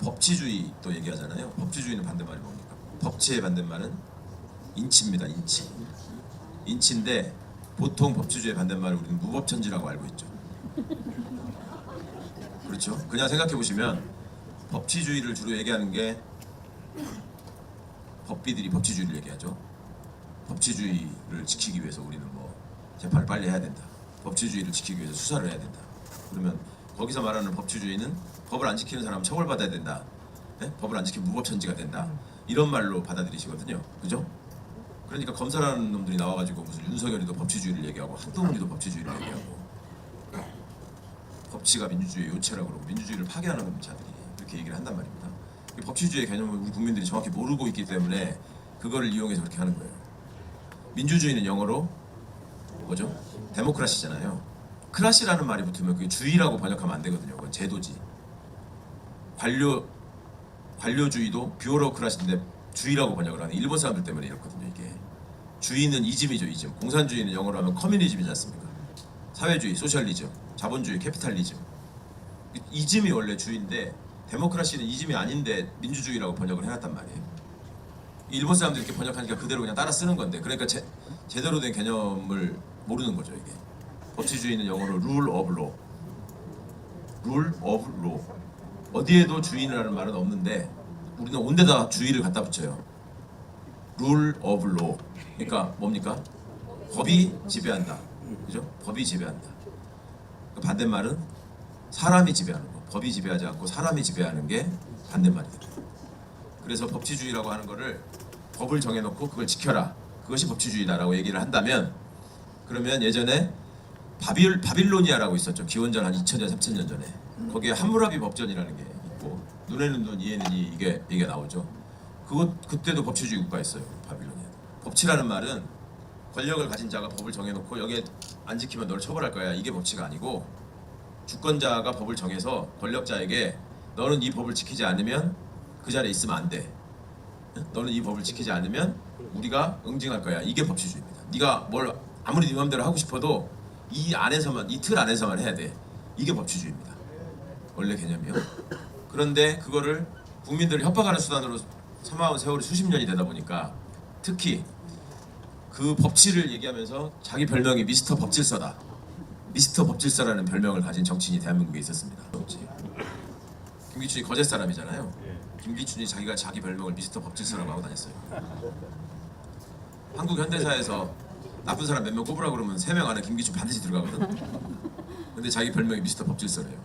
법치주의 또 얘기하잖아요. 법치주의는 반대말이 뭡니까? 법치의 반대말은 인치입니다. 인치. 인치인데 보통 법치주의 반대말을 우리는 무법천지라고 알고 있죠. 그렇죠? 그냥 생각해 보시면 법치주의를 주로 얘기하는 게 법비들이 법치주의를 얘기하죠. 법치주의를 지키기 위해서 우리는 뭐 재판을 빨리 해야 된다. 법치주의를 지키기 위해서 수사를 해야 된다. 그러면 거기서 말하는 법치주의는 법을 안 지키는 사람 은 처벌받아야 된다. 네? 법을 안 지키면 무법천지가 된다. 이런 말로 받아들이시거든요. 그죠? 그러니까 검사라는 놈들이 나와가지고 무슨 윤석열이도 법치주의를 얘기하고 한동훈이도 법치주의를 얘기하고 법치가 민주주의의 요체라고 그러고 민주주의를 파괴하는 자들이 이렇게 얘기를 한단 말입니다. 이 법치주의의 개념을 우리 국민들이 정확히 모르고 있기 때문에 그거를 이용해서 그렇게 하는 거예요. 민주주의는 영어로 뭐죠? 데모크라시잖아요. 크라시라는 말이 붙으면 그게 주의라고 번역하면 안 되거든요. 그건 제도지. 관료 관료주의도 뷰로크라시인데 주의라고 번역을 하는 일본 사람들 때문에 이렇거든요. 이게 주의는 이즘이죠. 이즘. 공산주의는 영어로 하면 커뮤니즘이지 않습니까? 사회주의, 소셜리즘, 자본주의, 캐피탈리즘. 이- 이즘이 원래 주의인데 데모크라시는 이즘이 아닌데 민주주의라고 번역을 해놨단 말이에요. 일본 사람들이 이렇게 번역하니까 그대로 그냥 따라 쓰는 건데 그러니까 제, 제대로 된 개념을 모르는 거죠 이게. 법치주의는 영어로 rule of law. rule of law. 어디에도 주인이라는 말은 없는데 우리는 온데다 주의를 갖다 붙여요. rule of law. 그러니까 뭡니까? 법이 지배한다. 그죠? 법이 지배한다. 그 반대말은 사람이 지배하는 거. 법이 지배하지 않고 사람이 지배하는 게 반대말이다. 그래서 법치주의라고 하는 거를 법을 정해놓고 그걸 지켜라. 그것이 법치주의다라고 얘기를 한다면 그러면 예전에 바빌 바빌로니아라고 있었죠. 기원전 한 2000년 3000년 전에 거기에 함무라비 법전이라는 게 있고 눈에는 눈 이에는 이 이게 이게 나오죠. 그것 그때도 법치주의 국가였어요. 바빌로니아. 법치라는 말은 권력을 가진 자가 법을 정해놓고 여기에 안 지키면 너를 처벌할 거야. 이게 법치가 아니고 주권자가 법을 정해서 권력자에게 너는 이 법을 지키지 않으면 그 자리에 있으면 안 돼. 너는 이 법을 지키지 않으면 우리가 응징할 거야. 이게 법치주의입니다. 네가 뭘 아무리 네 마음대로 하고 싶어도 이 안에서만 이틀 안에서만 해야 돼. 이게 법치주의입니다. 원래 개념이요. 그런데 그거를 국민들을 협박하는 수단으로 삼아온 세월이 수십 년이 되다 보니까 특히 그 법치를 얘기하면서 자기 별명이 미스터 법질서다. 미스터 법질서라는 별명을 가진 정치인이 대한민국에 있었습니다. 법치. 김기춘이 거제 사람이잖아요. 김기춘이 자기가 자기 별명을 미스터 법질서라고 하고 다녔어요. 한국 현대사에서 나쁜 사람 몇 명 꼽으라 그러면 세 명 안에 김기춘 반드시 들어가거든. 근데 자기 별명이 미스터 법질서래요.